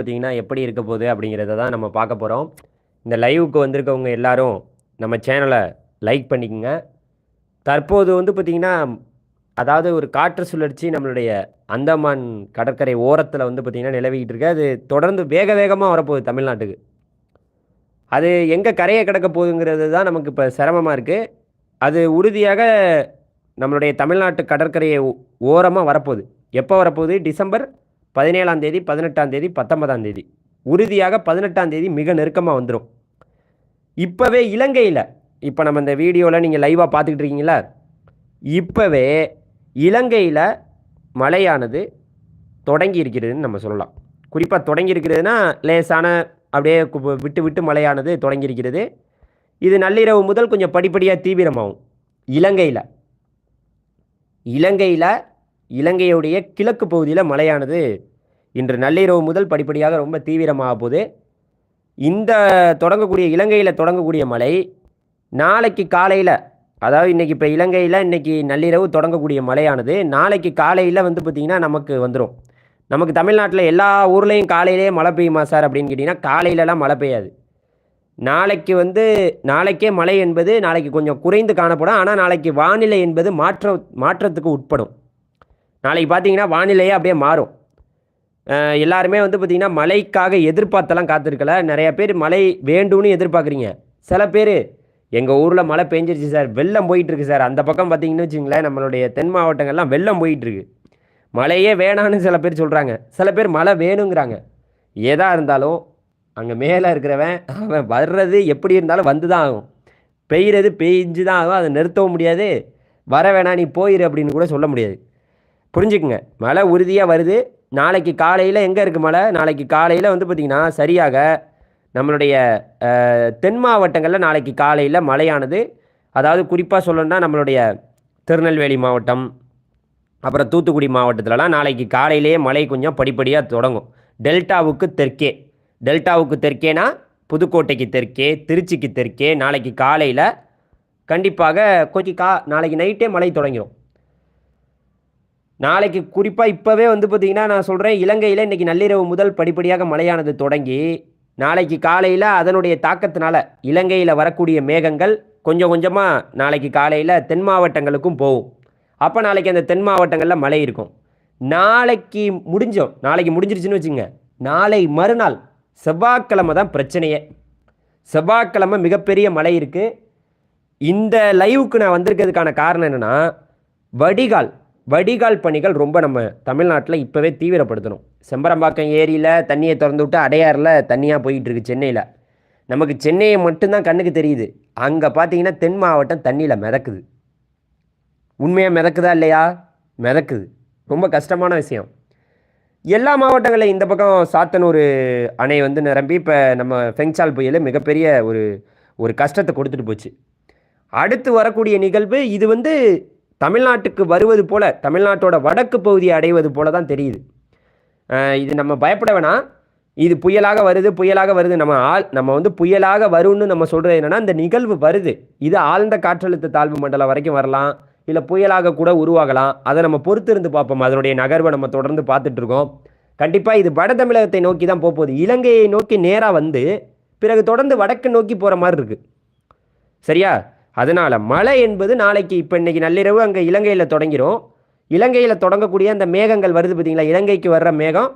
பார்த்தீங்கன்னா எப்படி இருக்க போகுது அப்படிங்கிறத தான் நம்ம பார்க்க போகிறோம் இந்த லைவுக்கு வந்திருக்கவங்க எல்லாரும் நம்ம சேனலை லைக் பண்ணிக்கோங்க. தற்போது வந்து பார்த்திங்கன்னா அதாவது ஒரு காற்று சுழற்சி நம்மளுடைய அந்தமான் கடற்கரை ஓரத்தில் வந்து பார்த்திங்கன்னா நிலவிக்கிட்டு இருக்கு. அது தொடர்ந்து வேக வேகமாக வரப்போகுது தமிழ்நாட்டுக்கு. அது எங்கே கரையை கிடக்க போகுதுங்கிறது தான் நமக்கு இப்போ சிரமமாக இருக்குது அது உறுதியாக நம்மளுடைய தமிழ்நாட்டு கடற்கரையை ஓரமாக வரப்போகுது. எப்போ வரப்போகுது? டிசம்பர் பதினேழாம் தேதி பதினெட்டாம் தேதி பத்தொன்பதாம் தேதி. உறுதியாக பதினெட்டாம் தேதி மிக நெருக்கமாக வந்துடும் இப்போவே இலங்கையில் இப்போ நம்ம இந்த வீடியோவில் நீங்கள் லைவாக பார்த்துக்கிட்டு இருக்கீங்களா இப்போவே இலங்கையில் மழையானது தொடங்கி இருக்கிறதுன்னு நம்ம சொல்லலாம். குறிப்பாக தொடங்கி இருக்கிறதுனா லேசான அப்படியே விட்டு விட்டு மழையானது தொடங்கி இருக்கிறது. இது நள்ளிரவு முதல் கொஞ்சம் படிப்படியாக தீவிரமாகும். இலங்கையில். இலங்கையில் இலங்கையுடைய கிழக்கு பகுதியில் மழையானது இன்று நள்ளிரவு முதல் படிப்படியாக ரொம்ப தீவிரமாக போகுது. இந்த தொடங்கக்கூடிய இலங்கையில் தொடங்கக்கூடிய மழை நாளைக்கு காலையில் அதாவது இன்றைக்கி இப்போ இலங்கையில் இன்றைக்கி நள்ளிரவு தொடங்கக்கூடிய மழையானது நாளைக்கு காலையில் வந்து பார்த்திங்கன்னா நமக்கு வந்துடும் நமக்கு தமிழ்நாட்டில் எல்லா ஊர்லேயும் காலையிலேயே மழை பெய்யுமா சார் அப்படின்னு கேட்டிங்கன்னா காலையிலலாம் மழை பெய்யாது. நாளைக்கு வந்து நாளைக்கே மழை என்பது நாளைக்கு கொஞ்சம் குறைந்து காணப்படும். ஆனால் நாளைக்கு வானிலை என்பது மாற்ற மாற்றத்துக்கு உட்படும். நாளைக்கு பார்த்தீங்கன்னா வானிலையே அப்படியே மாறும். எல்லாருமே வந்து பார்த்திங்கன்னா மழைக்காக எதிர்பார்த்தெல்லாம் காத்திருக்கல. நிறைய பேர் மழை வேண்டும்னு எதிர்பார்க்குறீங்க. சில பேர் எங்கள் ஊரில் மழை பெஞ்சிருச்சு சார் வெள்ளம் போயிட்டுருக்கு சார். அந்த பக்கம் பார்த்தீங்கன்னு வச்சுங்களேன் நம்மளுடைய தென் மாவட்டங்கள்லாம் வெள்ளம் போயிட்டுருக்கு. மழையே வேணான்னு சில பேர் சொல்கிறாங்க சில பேர் மழை வேணுங்கிறாங்க. எதாக இருந்தாலும் அங்கே மேலே இருக்கிறவன் அவன் வர்றது எப்படி இருந்தாலும் வந்து தான் ஆகும். பெய்கிறது பெய்ஞ்சு தான் ஆகும். அதை நிறுத்தவும் முடியாது. வர வேணாம் நீ போயிரு அப்படின்னு கூட சொல்ல முடியாது. புரிஞ்சுக்குங்க. மழை உறுதியாக வருது. நாளைக்கு காலையில் எங்கே இருக்குது மழை? நாளைக்கு காலையில் வந்து பார்த்திங்கன்னா சரியாக நம்மளுடைய தென் மாவட்டங்களில் நாளைக்கு காலையில் மழையானது. அதாவது குறிப்பாக சொல்லணும்னா நம்மளுடைய திருநெல்வேலி மாவட்டம் அப்புறம் தூத்துக்குடி மாவட்டத்திலலாம் நாளைக்கு காலையிலேயே மழை கொஞ்சம் படிப்படியாக தொடங்கும். டெல்டாவுக்கு தெற்கே. டெல்டாவுக்கு தெற்கேனா புதுக்கோட்டைக்கு தெற்கே திருச்சிக்கு தெற்கே நாளைக்கு காலையில் கண்டிப்பாக கொஞ்சம் கா நாளைக்கு நைட்டே மழை தொடங்கிடும் நாளைக்கு குறிப்பாக இப்போவே வந்து பார்த்திங்கன்னா நான் சொல்கிறேன் இலங்கையில் இன்றைக்கி நள்ளிரவு முதல் படிப்படியாக மழையானது தொடங்கி நாளைக்கு காலையில் அதனுடைய தாக்கத்தினால இலங்கையில் வரக்கூடிய மேகங்கள் கொஞ்சம் கொஞ்சமாக நாளைக்கு காலையில் தென் மாவட்டங்களுக்கும் போகும். அப்போ நாளைக்கு அந்த தென் மாவட்டங்களில் மழை இருக்கும். நாளைக்கு முடிஞ்சோம் நாளைக்கு முடிஞ்சிருச்சுன்னு வச்சுங்க நாளை மறுநாள் செவ்வாய்க்கிழமை தான் பிரச்சனையே. செவ்வாய்க்கிழமை மிகப்பெரிய மழை இருக்குது இந்த லைவுக்கு நான் வந்திருக்கிறதுக்கான காரணம் என்னென்னா வடிகால் வடிகால் பணிகள் ரொம்ப நம்ம தமிழ்நாட்டில் இப்போவே தீவிரப்படுத்தணும். செம்பரம்பாக்கம் ஏரியில் தண்ணியை திறந்து விட்டு அடையாறில் தண்ணியாக போயிட்டு இருக்கு சென்னையில். நமக்கு சென்னையை மட்டும்தான் கண்ணுக்கு தெரியுது. அங்கே பார்த்தீங்கன்னா தென் மாவட்டம் தண்ணியில் மிதக்குது. உண்மையாக மிதக்குதா இல்லையா? மிதக்குது. ரொம்ப கஷ்டமான விஷயம். எல்லா மாவட்டங்களிலும் இந்த பக்கம் சாத்தனூர் அணை வந்து நிரம்பி இப்போ நம்ம ஃபெங்சால் புயல் மிகப்பெரிய ஒரு ஒரு கஷ்டத்தை கொடுத்துட்டு போச்சு. அடுத்து வரக்கூடிய நிகழ்வு இது வந்து தமிழ்நாட்டுக்கு வருவது போல தமிழ்நாட்டோட வடக்கு பகுதியை அடைவது போல தான் தெரியுது இது நம்ம பயப்பட வேணாம். இது புயலாக வருது புயலாக வருது. நம்ம ஆள் நம்ம வந்து புயலாக வரும்னு நம்ம சொல்கிறது என்னென்னா இந்த நிகழ்வு வருது. இது ஆழ்ந்த காற்றழுத்த தாழ்வு மண்டலம் வரைக்கும் வரலாம். இல்லை புயலாக கூட உருவாகலாம். அதை நம்ம பொறுத்து இருந்து பார்ப்போம். அதனுடைய நகர்வை நம்ம தொடர்ந்து பார்த்துட்ருக்கோம் கண்டிப்பாக இது வட தமிழகத்தை நோக்கி தான் போக போகுது இலங்கையை நோக்கி நேராக வந்து பிறகு தொடர்ந்து வடக்கு நோக்கி போகிற மாதிரி இருக்குது சரியா? அதனால் மழை என்பது நாளைக்கு இப்போ இன்னைக்கு நள்ளிரவு அங்கே இலங்கையில் தொடங்கிரும். இலங்கையில் தொடங்கக்கூடிய அந்த மேகங்கள் வருது பார்த்தீங்களா இலங்கைக்கு வர்ற மேகம்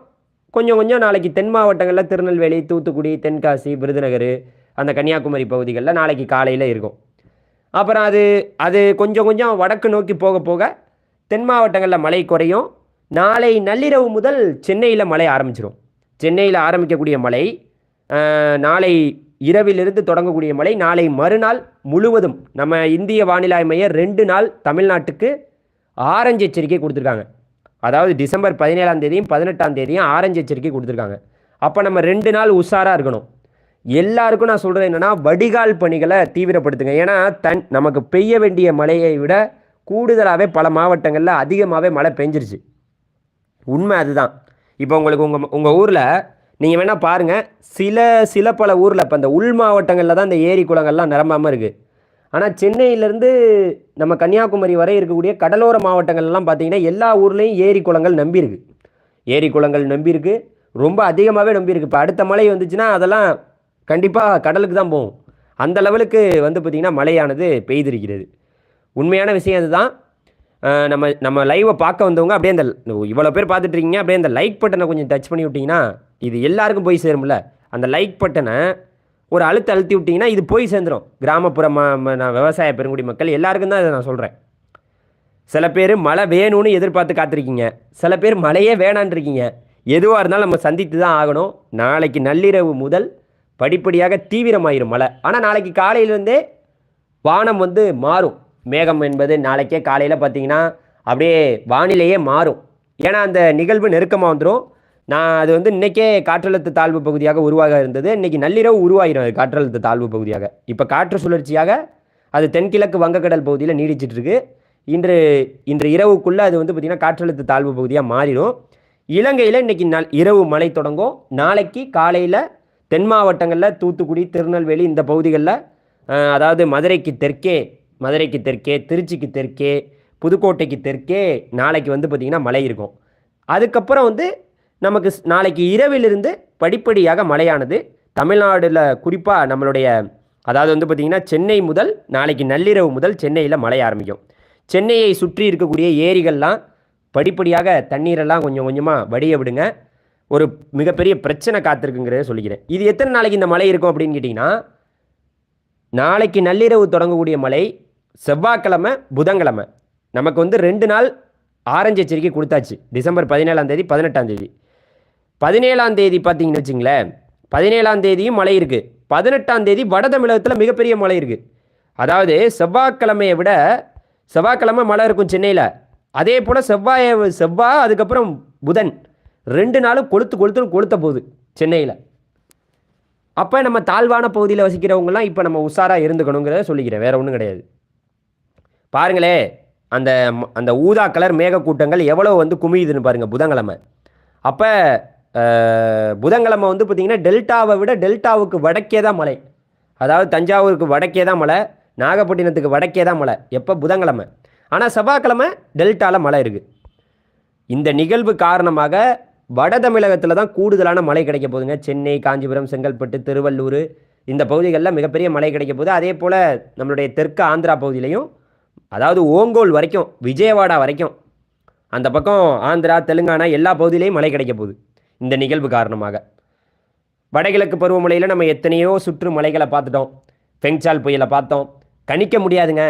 கொஞ்சம் கொஞ்சம் நாளைக்கு தென் மாவட்டங்களில் திருநெல்வேலி தூத்துக்குடி தென்காசி விருதுநகர் அந்த கன்னியாகுமரி பகுதிகளில் நாளைக்கு காலையில் இருக்கும். அப்புறம் அது அது கொஞ்சம் கொஞ்சம் வடக்கு நோக்கி போக போக தென் மாவட்டங்களில் மழை குறையும். நாளை நள்ளிரவு முதல் சென்னையில் மழை ஆரம்பிச்சிடும் சென்னையில் ஆரம்பிக்கக்கூடிய மழை நாளை இரவிலிருந்து தொடங்கக்கூடிய மழை நாளை மறுநாள் முழுவதும் நம்ம இந்திய வானிலை மையம் ரெண்டு நாள் தமிழ்நாட்டுக்கு ஆரஞ்சு எச்சரிக்கை கொடுத்துருக்காங்க. அதாவது டிசம்பர் பதினேழாம் தேதியும் பதினெட்டாம் தேதியும் ஆரஞ்சு எச்சரிக்கை கொடுத்துருக்காங்க. அப்போ நம்ம ரெண்டு நாள் உஷாராக இருக்கணும். எல்லாருக்கும் நான் சொல்கிறேன் என்னென்னா வடிகால் பணிகளை தீவிரப்படுத்துங்க. ஏன்னா தன் நமக்கு பெய்ய வேண்டிய மழையை விட கூடுதலாகவே பல மாவட்டங்களில் அதிகமாகவே மழை பெஞ்சிருச்சு. உண்மை அதுதான். இப்போ உங்களுக்கு உங்கள் உங்கள் ஊரில் நீங்கள் வேணால் பாருங்கள் சில சில பல ஊரில் இப்போ இந்த உள் மாவட்டங்களில் தான் இந்த ஏரி குளங்கள்லாம் நிரம்பாமல் இருக்குது ஆனால் சென்னையிலேருந்து நம்ம கன்னியாகுமரி வரை இருக்கக்கூடிய கடலோர மாவட்டங்கள்லாம் பார்த்தீங்கன்னா எல்லா ஊர்லேயும் ஏரி குளங்கள் நம்பியிருக்கு. ஏரி குளங்கள் நம்பியிருக்கு. ரொம்ப அதிகமாகவே நம்பியிருக்கு. இப்போ அடுத்த மழை வந்துச்சுன்னா அதெல்லாம் கண்டிப்பாக கடலுக்கு தான் போகும். அந்த லெவலுக்கு வந்து பார்த்திங்கன்னா மழையானது பெய்திருக்கிறது. உண்மையான விஷயம் அதுதான். நம்ம நம்ம லைவை பார்க்க வந்தவங்க அப்படியே அந்த இவ்வளோ பேர் பார்த்துட்டு இருக்கீங்க அப்படியே அந்த லைக் பட்டனை கொஞ்சம் டச் பண்ணி விட்டிங்கன்னா இது எல்லாருக்கும் போய் சேரும்ல. அந்த லைக் பட்டனை ஒரு அழுத்த அழுத்தி விட்டிங்கன்னா இது போய் சேர்ந்துடும் கிராமப்புற ம நான் விவசாய பெருங்குடி மக்கள் எல்லாருக்கும் தான் இதை நான் சொல்கிறேன் சில பேர் மழை வேணும்னு எதிர்பார்த்து காத்திருக்கீங்க. சில பேர் மழையே வேணான்னு இருக்கீங்க. எதுவாக இருந்தாலும் நம்ம சந்தித்து தான் ஆகணும். நாளைக்கு நள்ளிரவு முதல் படிப்படியாக தீவிரமாயிரும் மழை. ஆனால் நாளைக்கு காலையிலேருந்தே வானம் வந்து மாறும். மேகம் என்பது நாளைக்கே காலையில் பார்த்தீங்கன்னா அப்படியே வானிலையே மாறும். ஏன்னா அந்த நிகழ்வு நெருக்கமாக வந்துடும் நான் அது வந்து இன்றைக்கே காற்றழுத்த தாழ்வு பகுதியாக உருவாக இருந்தது. இன்றைக்கி நள்ளிரவு உருவாகிடும் அது காற்றழுத்த தாழ்வு பகுதியாக. இப்போ காற்று சுழற்சியாக அது தென்கிழக்கு வங்கக்கடல் பகுதியில் நீடிச்சிட்ருக்கு இன்று இன்று இரவுக்குள்ளே அது வந்து பார்த்திங்கன்னா காற்றழுத்த தாழ்வு பகுதியாக மாறிடும். இலங்கையில் இன்றைக்கி நல் இரவு மழை தொடங்கும். நாளைக்கு காலையில் தென் மாவட்டங்களில் தூத்துக்குடி திருநெல்வேலி இந்த பகுதிகளில் அதாவது மதுரைக்கு தெற்கே மதுரைக்கு தெற்கே திருச்சிக்கு தெற்கே புதுக்கோட்டைக்கு தெற்கே நாளைக்கு வந்து பார்த்திங்கன்னா மழை இருக்கும். அதுக்கப்புறம் வந்து நமக்கு ஸ்- நாளைக்கு இரவிலிருந்து படிப்படியாக மழையானது. தமிழ்நாடுல குறிப்பாக நம்மளுடைய அதாவது வந்து பார்த்திங்கன்னா சென்னை முதல் நாளைக்கு நள்ளிரவு முதல் சென்னையில் மழை ஆரம்பிக்கும். சென்னையை சுற்றி இருக்கக்கூடிய ஏரிகள்லாம் படிப்படியாக தண்ணீரெல்லாம் கொஞ்சம் கொஞ்சமாக வடிய விடுங்க. ஒரு மிகப்பெரிய பிரச்சனை காத்திருக்குங்கிறத சொல்லிக்கிறேன். இது எத்தனை நாளைக்கு இந்த மழை இருக்கும் அப்படின்னு கேட்டிங்கன்னா நாளைக்கு நள்ளிரவு தொடங்கக்கூடிய மழை செவ்வாய்க்கிழமை புதன்கிழமை. நமக்கு வந்து ரெண்டு நாள் ஆரஞ்சு எச்சரிக்கை கொடுத்தாச்சு. டிசம்பர் பதினேழாம் தேதி பதினெட்டாம் தேதி. பதினேழாம் தேதி பார்த்தீங்கன்னு வச்சுங்களேன் பதினேழாம் தேதியும் மழை இருக்குது பதினெட்டாம் தேதி வட தமிழகத்தில் மிகப்பெரிய மழை இருக்குது அதாவது செவ்வாய்க்கிழமையை விட செவ்வாய்க்கிழமை மழை இருக்கும் சென்னையில். அதே போல் செவ்வாயை செவ்வாய் அதுக்கப்புறம் புதன் ரெண்டு நாளும் கொளுத்து கொளுத்துன்னு கொளுத்த போகுது சென்னையில். அப்போ நம்ம தாழ்வான பகுதியில் வசிக்கிறவங்கலாம் இப்போ நம்ம உஷாராக இருந்துக்கணுங்கிறத சொல்லிக்கிறேன். வேறு ஒன்றும் கிடையாது. பாருங்களே அந்த அந்த ஊதா கலர் மேகக்கூட்டங்கள் எவ்வளோ வந்து குமியுதுன்னு பாருங்கள் புதன்கிழமை. அப்போ புதன்கிழமை வந்து பார்த்திங்கன்னா டெல்டாவை விட டெல்டாவுக்கு வடக்கே தான் மழை. அதாவது தஞ்சாவூருக்கு வடக்கே தான் மழை நாகப்பட்டினத்துக்கு வடக்கே தான் மழை எப்போ? புதன்கிழமை. ஆனால் செவ்வாய்க்கிழமை டெல்டாவில் மழை இருக்குது இந்த நிகழ்வு காரணமாக வட தமிழகத்தில் தான் கூடுதலான மழை கிடைக்க போகுதுங்க. சென்னை காஞ்சிபுரம் செங்கல்பட்டு திருவள்ளூர் இந்த பகுதிகளில் மிகப்பெரிய மழை கிடைக்க போகுது. அதே போல் நம்மளுடைய தெற்கு ஆந்திரா பகுதியிலையும் அதாவது ஓங்கோல் வரைக்கும் விஜயவாடா வரைக்கும் அந்த பக்கம் ஆந்திரா தெலுங்கானா எல்லா பகுதியிலையும் மழை கிடைக்க போகுது. இந்த நிகழ்வு காரணமாக. வடகிழக்கு பருவமழையில் நம்ம எத்தனையோ சுற்று மலைகளை பார்த்துட்டோம். பெங்சால் புயலை பார்த்தோம். கணிக்க முடியாதுங்க.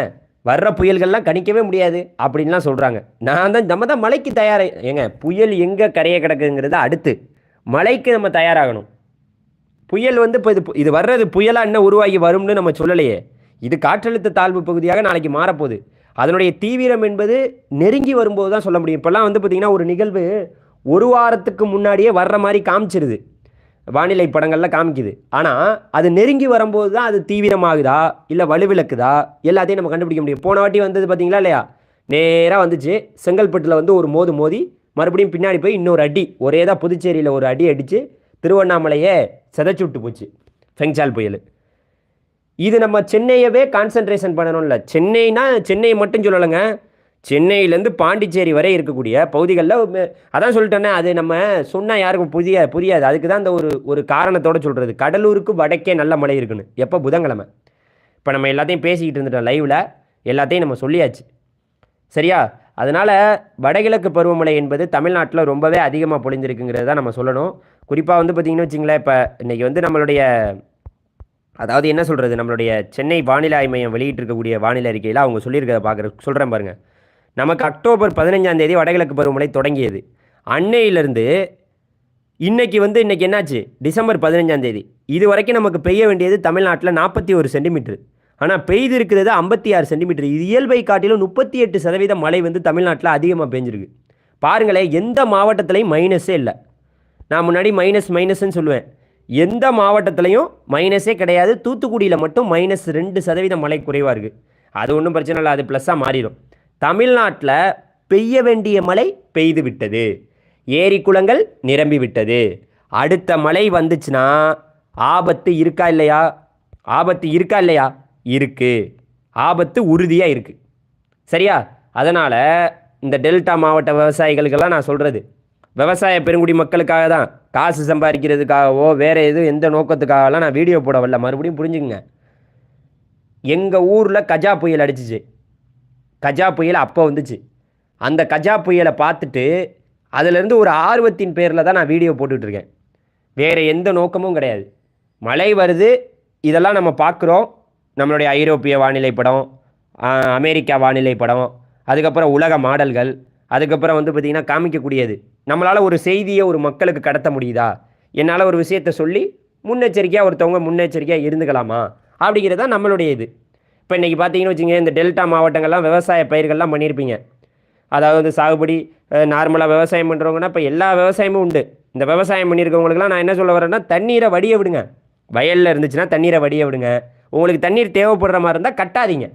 வர்ற புயல்கள்லாம் கணிக்கவே முடியாது அப்படின்லாம் சொல்கிறாங்க நான் தான் நம்ம தான் மலைக்கு தயார் ஏங்க புயல் எங்கே கரையை கிடக்குங்கிறது அடுத்து மலைக்கு நம்ம தயாராகணும். புயல் வந்து இப்போ இது இது வர்றது புயலாக என்ன உருவாகி வரும்னு நம்ம சொல்லலையே. இது காற்றழுத்த தாழ்வு பகுதியாக நாளைக்கு மாறப்போகுது. அதனுடைய தீவிரம் என்பது நெருங்கி வரும்போது தான் சொல்ல முடியும். இப்போல்லாம் வந்து பார்த்திங்கன்னா ஒரு நிகழ்வு ஒரு வாரத்துக்கு முன்னாடியே வர்ற மாதிரி காமிச்சிருது. வானிலை படங்களில் காமிக்குது. ஆனால் அது நெருங்கி வரும்போது தான் அது தீவிரமாகுதா? இல்லை வலுவிளக்குதா எல்லாத்தையும் நம்ம கண்டுபிடிக்க முடியும். போன வாட்டி வந்தது பார்த்தீங்களா இல்லையா? நேராக வந்துச்சு. செங்கல்பட்டில் வந்து ஒரு மோது மோதி மறுபடியும் பின்னாடி போய் இன்னொரு அடி ஒரே தான் புதுச்சேரியில் ஒரு அடி அடித்து திருவண்ணாமலையே சிதைச்சு விட்டு போச்சு. ஃபெங்சால் புயல். இது நம்ம சென்னையவே கான்சென்ட்ரேஷன் பண்ணணும்ல. சென்னைனா சென்னை மட்டும் சொல்லலைங்க. சென்னையிலேருந்து பாண்டிச்சேரி வரை இருக்கக்கூடிய பகுதிகளில் அதான் சொல்லிட்டேனே அது நம்ம சொன்னால் யாருக்கும் புதிய புரியாது. அதுக்கு தான் இந்த ஒரு ஒரு காரணத்தோடு சொல்கிறது கடலூருக்கு வடக்கே நல்ல மழை இருக்குன்னு. எப்போ? புதன்கிழமை. இப்போ நம்ம எல்லாத்தையும் பேசிக்கிட்டு இருந்துட்டோம் லைவில் எல்லாத்தையும் நம்ம சொல்லியாச்சு. சரியா? அதனால் வடகிழக்கு பருவமழை என்பது தமிழ்நாட்டில் ரொம்பவே அதிகமாக பொழிஞ்சிருக்குங்கிறது தான் நம்ம சொல்லணும். குறிப்பாக வந்து பார்த்திங்கன்னு வச்சிங்களேன் இப்போ இன்றைக்கி வந்து நம்மளுடைய அதாவது என்ன சொல்கிறது நம்மளுடைய சென்னை வானிலை ஆய்வு மையம் வெளியிட்டிருக்கக்கூடிய வானிலை அறிக்கையில் அவங்க சொல்லியிருக்கிறத பார்க்குற சொல்கிறேன் பாருங்கள் நமக்கு அக்டோபர் பதினஞ்சாம் தேதி வடகிழக்கு பருவமழை தொடங்கியது. அன்னையிலேருந்து இன்னைக்கு வந்து இன்னைக்கு என்னாச்சு? டிசம்பர் பதினஞ்சாம் தேதி. இது வரைக்கும் நமக்கு பெய்ய வேண்டியது தமிழ்நாட்டில் நாற்பத்தி ஒரு சென்டிமீட்டர். ஆனால் பெய்து இருக்கிறது ஐம்பத்தி ஆறு சென்டிமீட்டர். இது இயல்பை காட்டிலும் முப்பத்தி எட்டு சதவீதம் மழை வந்து தமிழ்நாட்டில் அதிகமாக பெஞ்சிருக்கு. பாருங்களேன் எந்த மாவட்டத்திலையும் மைனஸே இல்லை. நான் முன்னாடி மைனஸ் மைனஸ்ன்னு சொல்லுவேன். எந்த மாவட்டத்திலையும் மைனஸே கிடையாது. தூத்துக்குடியில் மட்டும் மைனஸ் ரெண்டு சதவீதம் மழை குறைவாக இருக்குது அது ஒன்றும் பிரச்சனை இல்லை அது ப்ளஸ்ஸாக மாறிடும். தமிழ்நாட்டில் பெய்ய வேண்டிய மழை பெய்து விட்டது. ஏரி குளங்கள் நிரம்பி விட்டது. அடுத்த மழை வந்துச்சுன்னா ஆபத்து இருக்கா இல்லையா? ஆபத்து இருக்கா இல்லையா? இருக்குது ஆபத்து உறுதியாக இருக்குது சரியா? அதனால் இந்த டெல்டா மாவட்ட விவசாயிகளுக்கெல்லாம் நான் சொல்கிறது விவசாய பெருங்குடி மக்களுக்காக தான். காசு சம்பாதிக்கிறதுக்காகவோ வேறு எதுவும் எந்த நோக்கத்துக்காகலாம் நான் வீடியோ போட வரல. மறுபடியும் புரிஞ்சுக்குங்க. எங்கள் ஊரில் கஜா புயல் அடிச்சிச்சு. கஜா புயல் அப்போ வந்துச்சு. அந்த கஜா புயலை பார்த்துட்டு அதிலேருந்து ஒரு ஆர்வத்தின் பேரில் தான் நான் வீடியோ போட்டுட்ருக்கேன். வேறு எந்த நோக்கமும் கிடையாது. மழை வருது. இதெல்லாம் நம்ம பார்க்குறோம். நம்மளுடைய ஐரோப்பிய வானிலை படம் அமெரிக்கா வானிலை படம் அதுக்கப்புறம் உலக மாடல்கள் அதுக்கப்புறம் வந்து பார்த்திங்கன்னா காமிக்கக்கூடியது. நம்மளால் ஒரு செய்தியை ஒரு மக்களுக்கு கடத்த முடியுதா? என்னால் ஒரு விஷயத்த சொல்லி முன்னெச்சரிக்கையாக ஒருத்தவங்க முன்னெச்சரிக்கையாக இருந்துக்கலாமா? அப்படிங்கிறது தான் நம்மளுடைய இது. இப்போ இன்றைக்கி பார்த்தீங்கன்னு வச்சுங்க இந்த டெல்டா மாவட்டங்கள்லாம் விவசாய பயிர்கள்லாம் பண்ணியிருப்பீங்க. அதாவது வந்து சாகுபடி நார்மலாக விவசாயம் பண்ணுறவங்கன்னா இப்போ எல்லா விவசாயமும் உண்டு. இந்த விவசாயம் பண்ணியிருக்கவங்களுக்குலாம் நான் என்ன சொல்ல வரேன்னா தண்ணீரை வடிய விடுங்க. வயலில் இருந்துச்சுன்னா தண்ணீரை வடிய விடுங்க. உங்களுக்கு தண்ணீர் தேவைப்படுற மாதிரி இருந்தால் கட்டாதீங்க.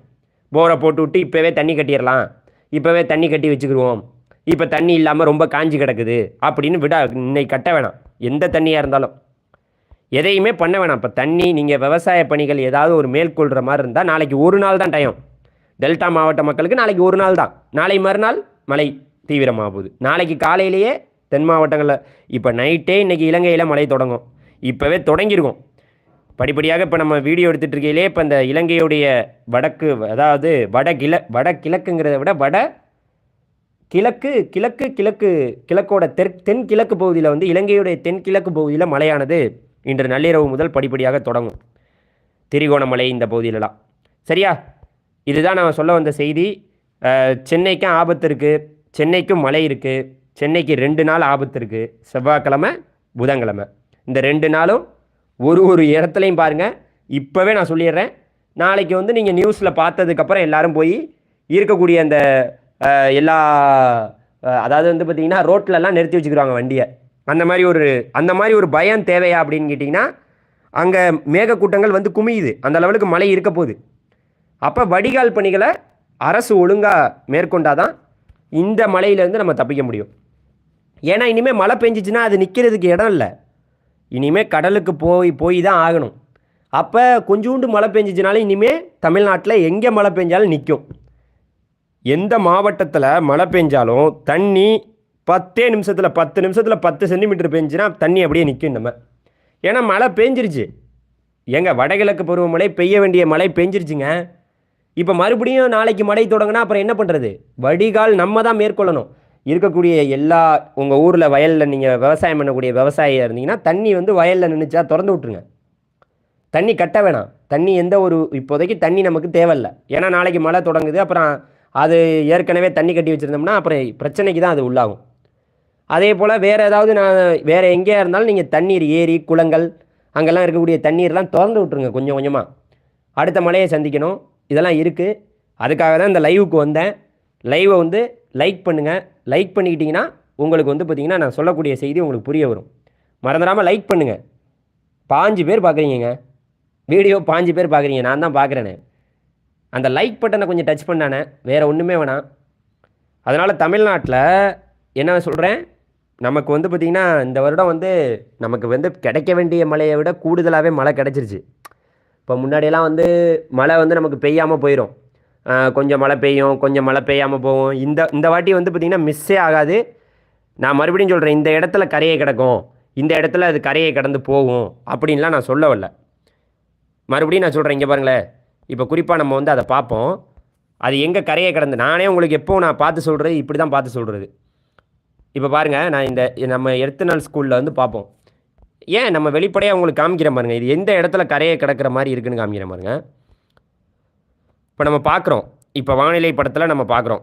போரை போட்டு விட்டு இப்போவே தண்ணி கட்டிடலாம். இப்போவே தண்ணி கட்டி வச்சுக்கிடுவோம் இப்போ தண்ணி இல்லாமல் ரொம்ப காஞ்சி கிடக்குது அப்படின்னு விட இன்னைக்கு கட்ட வேணாம். எந்த தண்ணியாக இருந்தாலும். எதையுமே பண்ண வேணாம். இப்போ தண்ணி நீங்கள் விவசாய பணிகள் ஏதாவது ஒரு மேற்கொள்கிற மாதிரி இருந்தால் நாளைக்கு ஒரு நாள் தான் டைம் டெல்டா மாவட்ட மக்களுக்கு நாளைக்கு ஒரு நாள் தான். நாளை மறுநாள் மழை தீவிரமாக போகுது. நாளைக்கு காலையிலேயே தென் மாவட்டங்களில் இப்போ நைட்டே இன்றைக்கி இலங்கையில் மழை தொடங்கும். இப்போவே தொடங்கியிருக்கும் படிப்படியாக இப்போ நம்ம வீடியோ எடுத்துகிட்டு இருக்கையிலே இப்போ இந்த இலங்கையுடைய வடக்கு அதாவது வட கிழ வட கிழக்குங்கிறத விட வட கிழக்கு கிழக்கு கிழக்கு கிழக்கோட தெற் தென் கிழக்கு பகுதியில் வந்து இலங்கையுடைய தென் கிழக்கு பகுதியில் மழையானது இன்று நள்ளிரவு முதல் படிப்படியாக தொடங்கும். திரிகோணமலை இந்த பகுதியிலலாம். சரியா? இதுதான் நான் சொல்ல வந்த செய்தி. சென்னைக்கும் ஆபத்து இருக்குது சென்னைக்கும் மழை இருக்குது சென்னைக்கு ரெண்டு நாள் ஆபத்து இருக்குது செவ்வாய்க்கிழமை புதன்கிழமை. இந்த ரெண்டு நாளும் ஒரு ஒரு இடத்துலையும் பாருங்கள் இப்போவே நான் சொல்லிடுறேன். நாளைக்கு வந்து நீங்கள் நியூஸில் பார்த்ததுக்கப்புறம் எல்லோரும் போய் இருக்கக்கூடிய அந்த எல்லா அதாவது வந்து பார்த்திங்கன்னா ரோட்லலாம் நிறுத்தி வச்சுக்கிறாங்க வண்டியை. அந்த மாதிரி ஒரு அந்த மாதிரி ஒரு பயம் தேவையா அப்படின்னு கேட்டிங்கன்னா அங்கே மேகக்கூட்டங்கள் வந்து குமியுது. அந்த லெவலுக்கு மழை இருக்க போகுது. அப்போ வடிகால் பணிகளை அரசு ஒழுங்காக மேற்கொண்டாதான் இந்த மழையிலேருந்து நம்ம தப்பிக்க முடியும். ஏன்னா இனிமேல் மழை பெஞ்சிச்சுன்னா அது நிற்கிறதுக்கு இடம் இல்லை. இனிமேல் கடலுக்கு போய் போய் தான் ஆகணும். அப்போ கொஞ்சோண்டு மழை பெஞ்சிச்சுனாலும் இனிமேல் தமிழ்நாட்டில் எங்கே மழை பெஞ்சாலும் நிற்கும் எந்த மாவட்டத்தில் மழை பெஞ்சாலும் தண்ணி பத்தே நிமிஷத்தில் பத்து நிமிஷத்தில் பத்து சென்டிமீட்டர் பெஞ்சுன்னா தண்ணி அப்படியே நிற்கும் நம்ம. ஏன்னா மழை பெஞ்சிருச்சு. எங்க வடகிழக்கு பருவமழை பெய்ய வேண்டிய மழை பெஞ்சிருச்சுங்க. இப்போ மறுபடியும் நாளைக்கு மழை தொடங்கினா அப்புறம் என்ன பண்ணுறது வடிகால் நம்ம தான் மேற்கொள்ளணும். இருக்கக்கூடிய எல்லா உங்கள் ஊரில் வயலில் நீங்கள் விவசாயம் பண்ணக்கூடிய விவசாயியாக இருந்தீங்கன்னா தண்ணி வந்து வயலில் நின்றுச்சா திறந்து விட்ருங்க தண்ணி கட்ட வேணாம். தண்ணி எந்த ஒரு இப்போதைக்கு தண்ணி நமக்கு தேவையில்ல. ஏன்னா நாளைக்கு மழை தொடங்குது அப்புறம் அது ஏற்கனவே தண்ணி கட்டி வச்சுருந்தோம்னா அப்புறம் பிரச்சனைக்கு தான் அது உள்ளாகும். அதே போல் வேறு ஏதாவது நான் வேறு எங்கேயா இருந்தாலும் நீங்கள் தண்ணீர் ஏரி குளங்கள் அங்கெல்லாம் இருக்கக்கூடிய தண்ணீர்லாம் திறந்து விட்ருங்க கொஞ்சம் கொஞ்சமாக அடுத்த மழையை சந்திக்கணும். இதெல்லாம் இருக்குது அதுக்காக தான் இந்த லைவுக்கு வந்தேன். லைவை வந்து லைக் பண்ணுங்கள் லைக் பண்ணிக்கிட்டிங்கன்னா உங்களுக்கு வந்து பார்த்திங்கன்னா நான் சொல்லக்கூடிய செய்தி உங்களுக்கு புரிய வரும். மறந்துடாமல் லைக் பண்ணுங்கள் பாஞ்சு பேர் பார்க்குறீங்க வீடியோ பாஞ்சு பேர் பார்க்குறீங்க. நான் தான் பார்க்குறேனே. அந்த லைக் பட்டனை கொஞ்சம் டச் பண்ணானே வேறு ஒன்றுமே வேணாம். அதனால் தமிழ்நாட்டில் என்ன சொல்கிறேன் நமக்கு வந்து பார்த்திங்கன்னா இந்த வருடம் வந்து நமக்கு வந்து கிடைக்க வேண்டிய மழையை விட கூடுதலாகவே மழை கிடச்சிருச்சு. இப்போ முன்னாடியெல்லாம் வந்து மழை வந்து நமக்கு பெய்யாமல் போயிடும் கொஞ்சம் மழை பெய்யும் கொஞ்சம் மழை பெய்யாமல் போகும். இந்த இந்த வாட்டி வந்து பார்த்திங்கன்னா மிஸ்ஸே ஆகாது. நான் மறுபடியும் சொல்கிறேன் இந்த இடத்துல கரையை கிடக்கும். இந்த இடத்துல அது கரையை கடந்து போகும். அப்படின்லாம் நான் சொல்ல வரல. மறுபடியும் நான் சொல்கிறேன் இங்கே பாருங்களேன். இப்போ குறிப்பாக நம்ம வந்து அதை பார்ப்போம் அது எங்கே கரையை கடந்து நானே உங்களுக்கு எப்போ நான் பார்த்து சொல்கிறது இப்படி தான் பார்த்து சொல்கிறது இப்போ பாருங்கள் நான் இந்த நம்ம எர்த்து நாள் ஸ்கூலில் வந்து பார்ப்போம் ஏன் நம்ம வெளிப்படையாக உங்களுக்கு காமிக்கிறேன் பாருங்க இது எந்த இடத்துல கரையை கிடக்கிற மாதிரி இருக்குன்னு காமிக்கிறேன் பாருங்க. இப்போ நம்ம பார்க்குறோம் இப்போ வானிலை படத்தில் நம்ம பார்க்குறோம்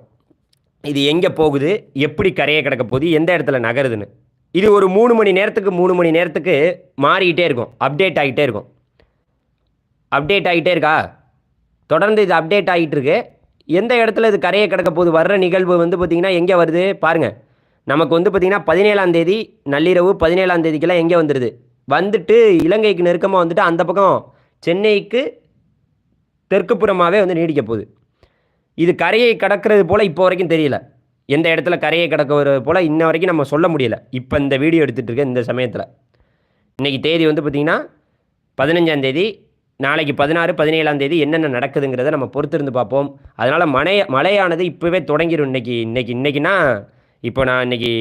இது எங்கே போகுது எப்படி கரையை கிடக்க போகுது எந்த இடத்துல நகருதுன்னு. இது ஒரு மூணு மணி நேரத்துக்கு மூணு மணி நேரத்துக்கு மாறிக்கிட்டே இருக்கும் அப்டேட் ஆகிட்டே இருக்கும். அப்டேட் ஆகிட்டே இருக்கா? தொடர்ந்து இது அப்டேட் ஆகிட்டு இருக்கு எந்த இடத்துல இது கரையை கிடக்க போது வர்ற நிகழ்வு வந்து பார்த்திங்கன்னா எங்கே வருது? பாருங்கள் நமக்கு வந்து பார்த்திங்கன்னா பதினேழாம் தேதி நள்ளிரவு பதினேழாம் தேதிக்கெல்லாம் எங்கே வந்துடுது வந்துட்டு இலங்கைக்கு நெருக்கமாக வந்துட்டு அந்த பக்கம் சென்னைக்கு தெற்குப்புறமாகவே வந்து நீடிக்க போகுது. இது கரையை கடக்கிறது போல் இப்போ வரைக்கும் தெரியல. எந்த இடத்துல கரையை கடக்கிறது போல் இன்ன வரைக்கும் நம்ம சொல்ல முடியலை. இப்போ இந்த வீடியோ எடுத்துகிட்டு இருக்க இந்த சமயத்தில். இன்றைக்கி தேதி வந்து பார்த்திங்கன்னா பதினஞ்சாம் தேதி நாளைக்கு பதினாறு பதினேழாம் தேதி என்னென்ன நடக்குதுங்கிறத நம்ம பொறுத்திருந்து பார்ப்போம். அதனால் மழை மழையானது இப்போவே தொடங்கிடும் இன்னைக்கு இன்னைக்கு இன்றைக்கின்னா இப்போ நான் இன்றைக்கி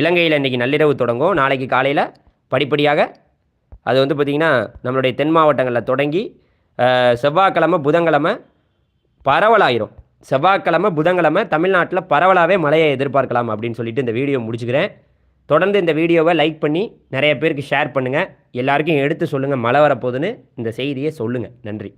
இலங்கையில் இன்றைக்கி நள்ளிரவு தொடங்கும். நாளைக்கு காலையில் படிப்படியாக அது வந்து பார்த்திங்கன்னா நம்மளுடைய தென் மாவட்டங்களில் தொடங்கி செவ்வாய்க்கிழமை புதன்கிழமை பரவலாயிரும். செவ்வாய்க்கிழமை புதன்கிழமை தமிழ்நாட்டில் பரவலாகவே மழையை எதிர்பார்க்கலாம் அப்படின்னு சொல்லிட்டு இந்த வீடியோ முடிச்சுக்கிறேன். தொடர்ந்து இந்த வீடியோவை லைக் பண்ணி நிறைய பேருக்கு ஷேர் பண்ணுங்கள் எல்லாருக்கும் எடுத்து சொல்லுங்கள் மழை வரப்போகுதுன்னு இந்த செய்தியை சொல்லுங்கள் நன்றி.